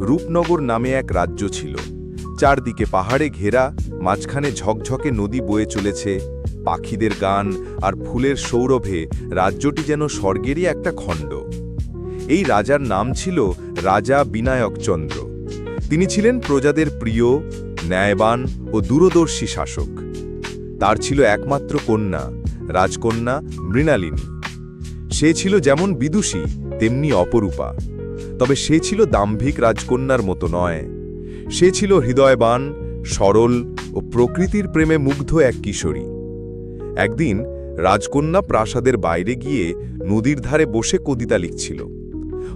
রূপনগর নামে এক রাজ্য ছিল। চারদিকে পাহাড়ে ঘেরা, মাঝখানে ঝকঝকে নদী বয়ে চলেছে। পাখিদের গান আর ফুলের সৌরভে রাজ্যটি যেন স্বর্গেরই একটা খণ্ড। এই রাজার নাম ছিল রাজা বিনায়কচন্দ্র। তিনি ছিলেন প্রজাদের প্রিয়, ন্যায়বান ও দূরদর্শী শাসক। তার ছিল একমাত্র কন্যা, রাজকন্যা মৃণালিনী। সে ছিল যেমন বিদুষী, তেমনি অপরূপা। তবে সে ছিল দাম্ভিক রাজকন্যার মতো নয়। সে ছিল হৃদয়বান, সরল ও প্রকৃতির প্রেমে মুগ্ধ এক কিশোরী। একদিন রাজকন্যা প্রাসাদের বাইরে গিয়ে নদীর ধারে বসে কবিতা লিখছিল।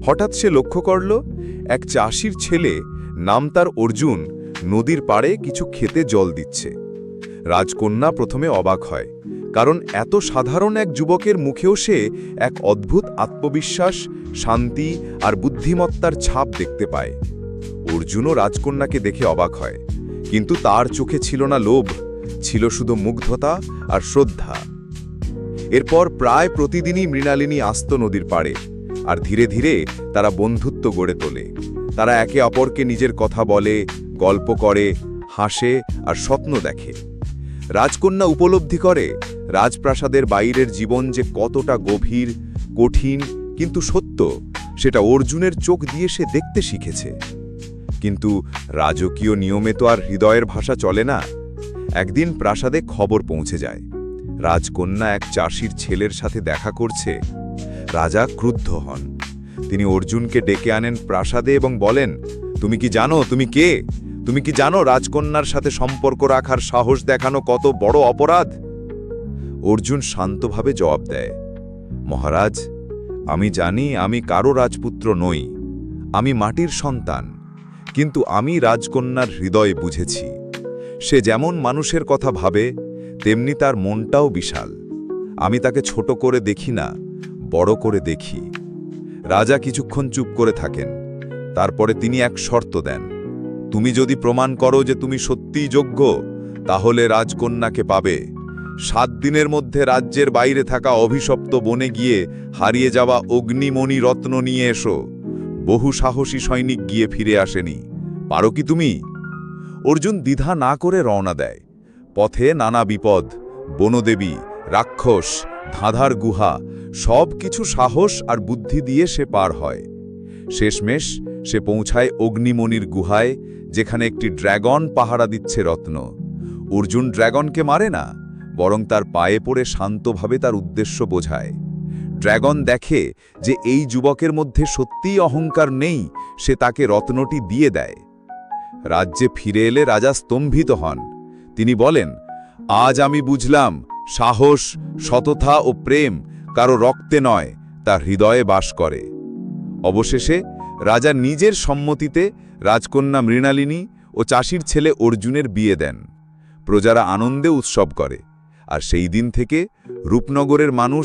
হঠাৎ সে লক্ষ্য করল, এক চাষির ছেলে, নাম তার অর্জুন, নদীর পাড়ে কিছু খেতে জল দিচ্ছে। রাজকন্যা প্রথমে অবাক হয়। কারণ এত সাধারণ এক যুবকের মুখেও সে এক অদ্ভুত আত্মবিশ্বাস, শান্তি আর বুদ্ধিমত্তার ছাপ দেখতে পায়। অর্জুনও রাজকন্যাকে দেখে অবাক হয়। কিন্তু তার চোখে ছিল না লোভ, ছিল শুধু মুগ্ধতা আর শ্রদ্ধা। এরপর প্রায় প্রতিদিনই মৃণালিনী আস্ত নদীর পাড়ে আর ধীরে ধীরে তারা বন্ধুত্ব গড়ে তোলে। তারা একে অপরকে নিজের কথা বলে, গল্প করে, হাসে আর স্বপ্ন দেখে। রাজকন্যা উপলব্ধি করে রাজপ্রাসাদের বাইরের জীবন যে কতটা গভীর, কঠিন, কিন্তু সত্য, সেটা অর্জুনের চোখ দিয়ে সে দেখতে শিখেছে। কিন্তু রাজকীয় নিয়মে তো আর হৃদয়ের ভাষা চলে না। একদিন প্রাসাদে খবর পৌঁছে যায়। রাজকন্যা এক চাষির ছেলের সাথে দেখা করছে। রাজা ক্রুদ্ধ হন। তিনি অর্জুনকে ডেকে আনেন প্রাসাদে এবং বলেন, তুমি কি জানো? তুমি কে? তুমি কি জানো রাজকন্যার সাথে সম্পর্ক রাখার সাহস দেখানো কত বড় অপরাধ? অর্জুন শান্তভাবে জবাব দেয়, মহারাজ, আমি জানি আমি কারও রাজপুত্র নই, আমি মাটির সন্তান, কিন্তু আমি রাজকন্যার হৃদয় বুঝেছি। সে যেমন মানুষের কথা ভাবে, তেমনি তার মনটাও বিশাল। আমি তাকে ছোট করে দেখি না, বড় করে দেখি। রাজা কিছুক্ষণ চুপ করে থাকেন, তারপরে তিনি এক শর্ত দেন, তুমি যদি প্রমাণ করো যে তুমি সত্যিই যোগ্য, তাহলে রাজকন্যাকে পাবে। সাত দিনের মধ্যে রাজ্যের বাইরে থাকা অভিশপ্ত বনে গিয়ে হারিয়ে যাওয়া অগ্নিমণি রত্ন নিয়ে এসো। বহু সাহসী সৈনিক গিয়ে ফিরে আসেনি। পারো কি তুমি? অর্জুন দ্বিধা না করে রওনা দেয়। পথে নানা বিপদ, বনদেবী, রাক্ষস, ধাঁধার গুহা সব কিছু সাহস আর বুদ্ধি দিয়ে সে পার হয়। শেষমেশ সে পৌঁছায় অগ্নিমণির গুহায়, যেখানে একটি ড্র্যাগন পাহারা দিচ্ছে রত্ন। অর্জুন ড্র্যাগনকে মারে না? বরং তার পায়ে পড়ে শান্তভাবে তার উদ্দেশ্য বোঝায়। ড্র্যাগন দেখে যে এই যুবকের মধ্যে সত্যিই অহংকার নেই, সে তাকে রত্নটি দিয়ে দেয়। রাজ্যে ফিরে এলে রাজা স্তম্ভিত হন। তিনি বলেন, আজ আমি বুঝলাম, সাহস, সততা ও প্রেম কারও রক্তে নয় তার হৃদয়ে বাস করে। অবশেষে রাজা নিজের সম্মতিতে রাজকন্যা মৃণালিনী ও চাষির ছেলে অর্জুনের বিয়ে দেন। প্রজারা আনন্দে উৎসব করে। আর সেই দিন থেকে রূপনগরের মানুষ